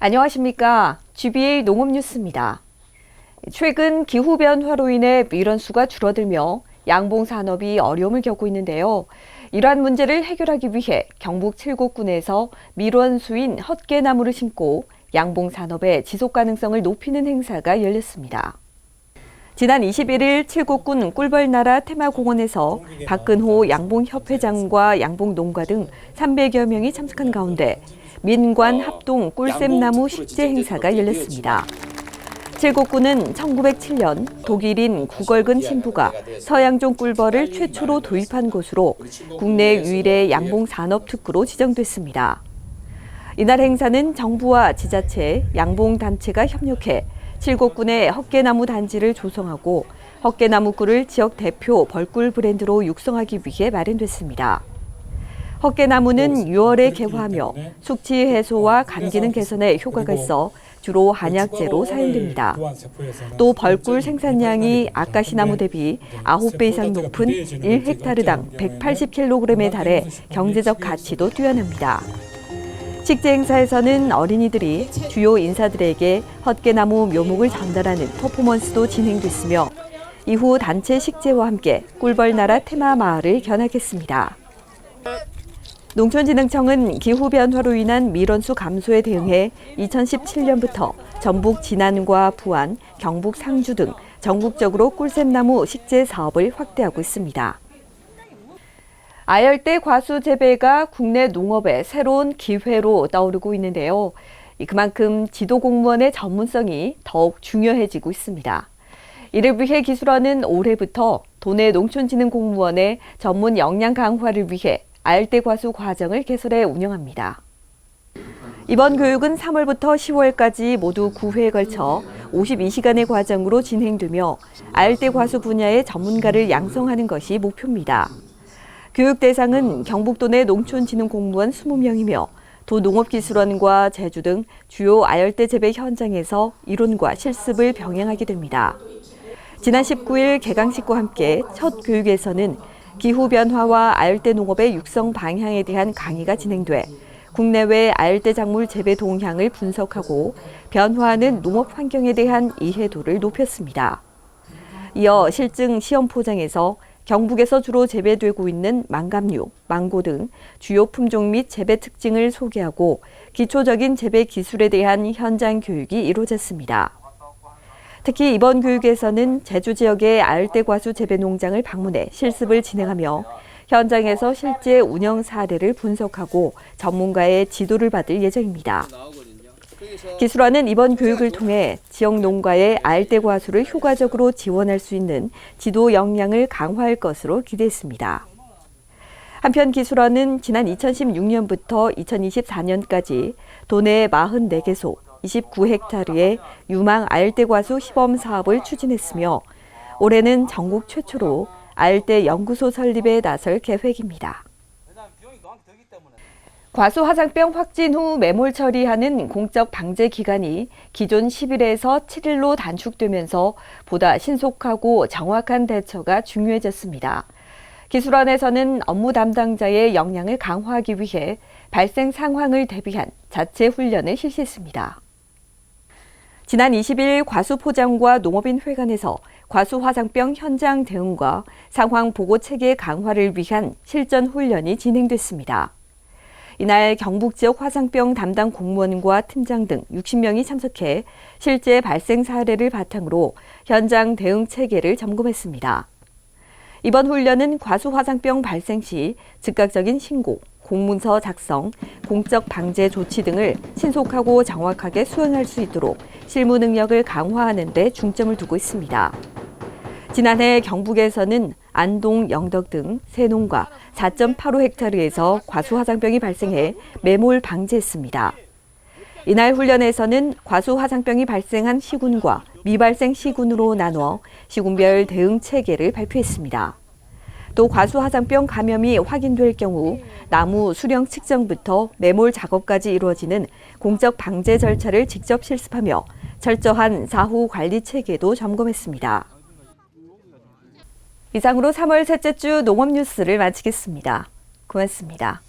안녕하십니까. GBA 농업뉴스입니다. 최근 기후변화로 인해 밀원수가 줄어들며 양봉 산업이 어려움을 겪고 있는데요. 이러한 문제를 해결하기 위해 경북 칠곡군에서 밀원수인 헛개나무를 심고 양봉 산업의 지속 가능성을 높이는 행사가 열렸습니다. 지난 21일 칠곡군 꿀벌나라 테마공원에서 박근호 양봉협회장과 양봉농가 등 300여 명이 참석한 가운데 민관 합동 꿀샘나무 식재 행사가 열렸습니다. 칠곡군은 1907년 독일인 구걸근 신부가 서양종 꿀벌을 최초로 도입한 곳으로 국내 유일의 양봉 산업 특구로 지정됐습니다. 이날 행사는 정부와 지자체, 양봉 단체가 협력해 칠곡군의 헛개나무 단지를 조성하고 헛개나무 꿀을 지역 대표 벌꿀 브랜드로 육성하기 위해 마련됐습니다. 헛개나무는 6월에 개화하며 숙취 해소와 간 기능 개선에 효과가 있어 주로 한약재로 사용됩니다. 또 벌꿀 생산량이 아까시나무 대비 9배 이상 높은 1헥타르당 180kg에 달해 경제적 가치도 뛰어납니다. 식재 행사에서는 어린이들이 주요 인사들에게 헛개나무 묘목을 전달하는 퍼포먼스도 진행됐으며 이후 단체 식재와 함께 꿀벌나라 테마 마을을 견학했습니다. 농촌진흥청은 기후변화로 인한 밀원수 감소에 대응해 2017년부터 전북 진안과 부안, 경북 상주 등 전국적으로 꿀샘나무 식재 사업을 확대하고 있습니다. 아열대 과수 재배가 국내 농업의 새로운 기회로 떠오르고 있는데요. 그만큼 지도 공무원의 전문성이 더욱 중요해지고 있습니다. 이를 위해 기술원은 올해부터 도내 농촌진흥 공무원의 전문 역량 강화를 위해 아열대 과수 과정을 개설해 운영합니다. 이번 교육은 3월부터 10월까지 모두 9회에 걸쳐 52시간의 과정으로 진행되며 아열대 과수 분야의 전문가를 양성하는 것이 목표입니다. 교육 대상은 경북도 내 농촌진흥 공무원 20명이며 도 농업기술원과 제주 등 주요 아열대 재배 현장에서 이론과 실습을 병행하게 됩니다. 지난 19일 개강식과 함께 첫 교육에서는 기후변화와 아열대 농업의 육성 방향에 대한 강의가 진행돼 국내외 아열대 작물 재배 동향을 분석하고 변화하는 농업 환경에 대한 이해도를 높였습니다. 이어 실증 시험 포장에서 경북에서 주로 재배되고 있는 망감류, 망고 등 주요 품종 및 재배 특징을 소개하고 기초적인 재배 기술에 대한 현장 교육이 이루어졌습니다. 특히 이번 교육에서는 제주 지역의 아열대 과수 재배 농장을 방문해 실습을 진행하며 현장에서 실제 운영 사례를 분석하고 전문가의 지도를 받을 예정입니다. 기술원은 이번 교육을 통해 지역 농가의 아열대 과수를 효과적으로 지원할 수 있는 지도 역량을 강화할 것으로 기대했습니다. 한편 기술원은 지난 2016년부터 2024년까지 도내 44개소 29헥타르의 유망 아열대 과수 시범 사업을 추진했으며 올해는 전국 최초로 아열대 연구소 설립에 나설 계획입니다. 과수 화상병 확진 후 매몰 처리하는 공적 방제 기간이 기존 10일에서 7일로 단축되면서 보다 신속하고 정확한 대처가 중요해졌습니다. 기술원에서는 업무 담당자의 역량을 강화하기 위해 발생 상황을 대비한 자체 훈련을 실시했습니다. 지난 20일 과수포장과 농업인 회관에서 과수화상병 현장 대응과 상황 보고 체계 강화를 위한 실전 훈련이 진행됐습니다. 이날 경북 지역 화상병 담당 공무원과 팀장 등 60명이 참석해 실제 발생 사례를 바탕으로 현장 대응 체계를 점검했습니다. 이번 훈련은 과수 화상병 발생 시 즉각적인 신고, 공문서 작성, 공적 방제 조치 등을 신속하고 정확하게 수행할 수 있도록 실무 능력을 강화하는 데 중점을 두고 있습니다. 지난해 경북에서는 안동, 영덕 등 세 농가 4.85헥타르에서 과수화상병이 발생해 매몰 방지했습니다. 이날 훈련에서는 과수화상병이 발생한 시군과 미발생 시군으로 나누어 시군별 대응 체계를 발표했습니다. 또 과수화상병 감염이 확인될 경우 나무 수령 측정부터 매몰 작업까지 이루어지는 공적 방제 절차를 직접 실습하며 철저한 사후 관리 체계도 점검했습니다. 이상으로 3월 셋째 주 농업 뉴스를 마치겠습니다. 고맙습니다.